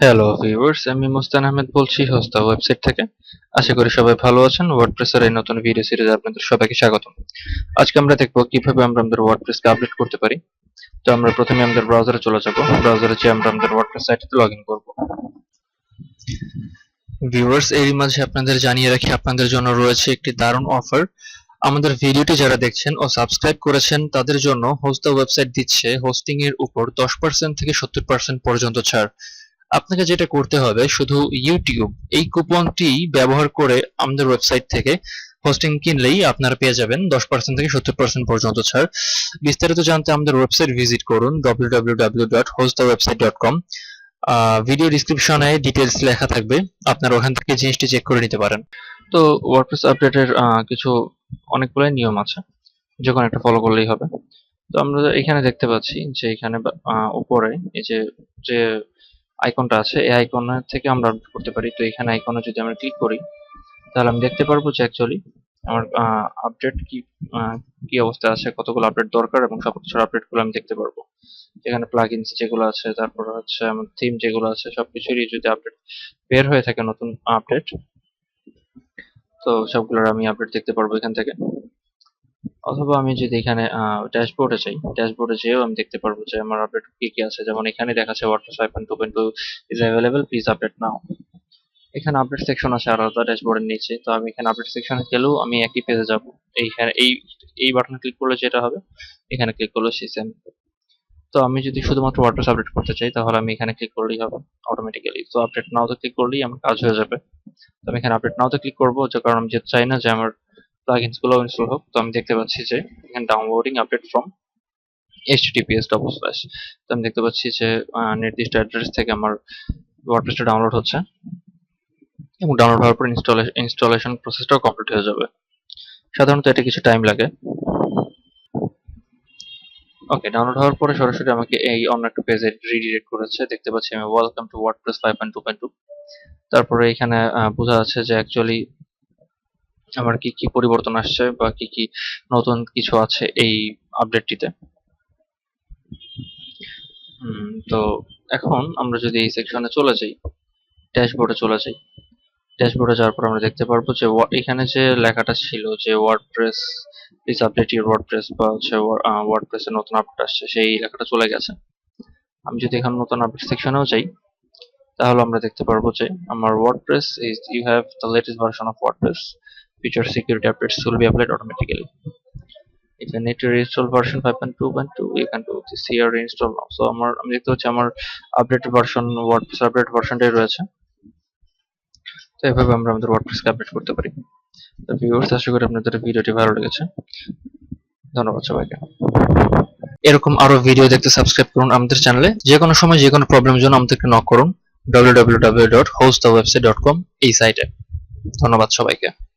Hello viewers আমি মুস্তান আহমেদ বলছি, হস্তা website থেকে। আশা করি সবাই ভালো আছেন। ওয়ার্ডপ্রেসের এই নতুন ভিডিও সিরিজে আপনাদের সবাইকে স্বাগত আজকে আমরা দেখব কীভাবে আমরা আমাদের ওয়ার্ডপ্রেসকে আপডেট করতে পারি। তো আমরা প্রথমে আমাদের ব্রাউজারে চলে যাব। ব্রাউজারে যেয়ে আমরা আমাদের ওয়ার্ডপ্রেস সাইটে লগ ইন করব। ভিউয়ার্স এরই মাঝে আপনাদের জানিয়ে রাখি, আপনাদের জন্য রয়েছে একটি দারুণ অফার আমাদের ভিডিওটি যারা দেখছেন ও সাবস্ক্রাইব করেছেন, তাদের জন্য হোস্তা ওয়েবসাইট দিচ্ছে হোস্টিং এর উপর দশ পার্সেন্ট থেকে সত্তর পার্সেন্ট পর্যন্ত ছাড়। আপনাকে যেটা করতে হবে শুধু ইউটিউব এই কুপনটি ব্যবহার করে আমাদের ওয়েবসাইট থেকে হোস্টিং কিনলেই আপনারা পেয়ে যাবেন দশ পার্সেন্ট থেকে সত্তর পার্সেন্ট পর্যন্ত ছাড়। বিস্তারিত জানতে আমাদের ওয়েবসাইট ভিজিট করুন www.hostthewebsite.com ভিডিও ডিসক্রিপশনে ডিটেলস লেখা থাকবে, আপনারা ওখান থেকে জিনিসটি চেক করে নিতে পারেন। তো ওয়ার্ডপ্রেস আপডেটের কিছু অনেকগুলাই নিয়ম আছে, যে কোনো একটা ফলো করলেই হবে। তো আমরা এখানে দেখতে পাচ্ছি যে এখানে উপরে এই যে যে আইকনটা আছে, এই আইকনের থেকে আমরা আপডেট করতে পারি। তো এখানে আইকনে যদি আমরা ক্লিক করি, তাহলে আমি দেখতে পারব যে অ্যাকচুয়ালি আমার আপডেট কি কি অবস্থা আছে, কতগুলো আপডেট দরকার এবং সব কিছুর আপডেটগুলো আমি দেখতে পারব। এখানে প্লাগইনস যেগুলো আছে, তারপর হচ্ছে আমার থিম যেগুলো আছে সবকিছুরই যদি আপডেট বের হয়ে থাকে নতুন আপডেট তো সবগুলোর আমি আপডেট দেখতে পারব এখান থেকে। অথবা আমি যদি এখানে ড্যাশবোর্ডে যাই ড্যাশবোর্ডে যেয়েও আমি দেখতে পারব যে আমার আপডেট কি কি আছে। যেমন এখানে দেখাচ্ছে WordPress five point two point two is available please update now এখানে আপডেট সেকশন আছে আলাদা ড্যাশবোর্ডের নিচে। তো আমি এখানে আপডেট সেকশনে গেলেও আমি একই পেজে যাব। এইখানে, এই এই বাটনে ক্লিক করলে যেটা হবে, এখানে ক্লিক করলে সেই সেম তো আমি যদি শুধুমাত্র ওয়ার্ডপ্রেস আপডেট করতে চাই, তাহলে আমি এখানে ক্লিক করলেই হবে অটোমেটিক্যালি তো আপডেট নাওতে ক্লিক করলেই আমার কাজ হয়ে যাবে। তো আমি এখানে আপডেট নাওতে ক্লিক করব কারণ আমি যেতে চাই না যে আমার প্লাগইনসগুলো ইনস্টল হোক, তো আমি দেখতে পাচ্ছি যে এখানে downloading update from https double slash তো আমি দেখতে পাচ্ছি যে নির্দিষ্ট অ্যাড্রেস থেকে আমার ওয়ার্ডপ্রেসটা ডাউনলোড হচ্ছে এবং ডাউনলোড হওয়ার পর ইনস্টলেশন ইনস্টলেশন প্রসেসটাও কমপ্লিট হয়ে যাবে। সাধারণত এটা কিছু টাইম লাগে। ওকে ডাউনলোড হওয়ার পরে সরাসরি আমাকে এই অন্য একটা পেজে রিডিরেক্ট করেছে। দেখতে পাচ্ছি আমি welcome to WordPress five point two point two তারপরে এখানে বোঝা যাচ্ছে যে অ্যাকচুয়ালি আমার কি কি পরিবর্তন আসছে বা কি কি নতুন কিছু আছে এই আপডেটটিতে তো এখন আমরা যদি এই সেকশনে চলে যাই ড্যাশবোর্ডে চলে যাই ড্যাশবোর্ডে যাওয়ার পর আমরা দেখতে পারব যে এখানে যে লেখাটা ছিল যে WordPress please update your WordPress বা হচ্ছে ওয়ার্ডপ্রেসের নতুন আপডেট আসছে, সেই লেখাটা চলে গেছে। আমি যদি এখন নতুন আপডেট সেকশনেও যাই, তাহলে আমরা দেখতে পারব যে আমার WordPress is you have the latest version of WordPress feature security updates will be applied automatically. If you need to reinstall version 5.2.2 you can do this here, reinstall now. So, আমার, আমি দেখতে পাচ্ছি আমার আপডেট ভার্সন ওয়ার্ডপ্রেস আপডেট ভার্সনটাই রয়েছে। তো এভাবে আমরা আমাদের ওয়ার্ডপ্রেসকে আপডেট করতে পারি। তো ভিউয়ার্স আশা করি আপনাদের ভিডিওটি ভালো লেগেছে। ধন্যবাদ সবাইকে। এরকম আরও ভিডিও দেখতে সাবস্ক্রাইব করুন আমাদের চ্যানেলে যে কোনো সময় যে কোনো প্রবলেমের জন্য আমাদেরকে নক করুন। www.hostthewebsite.com এই সাইটে ধন্যবাদ সবাইকে।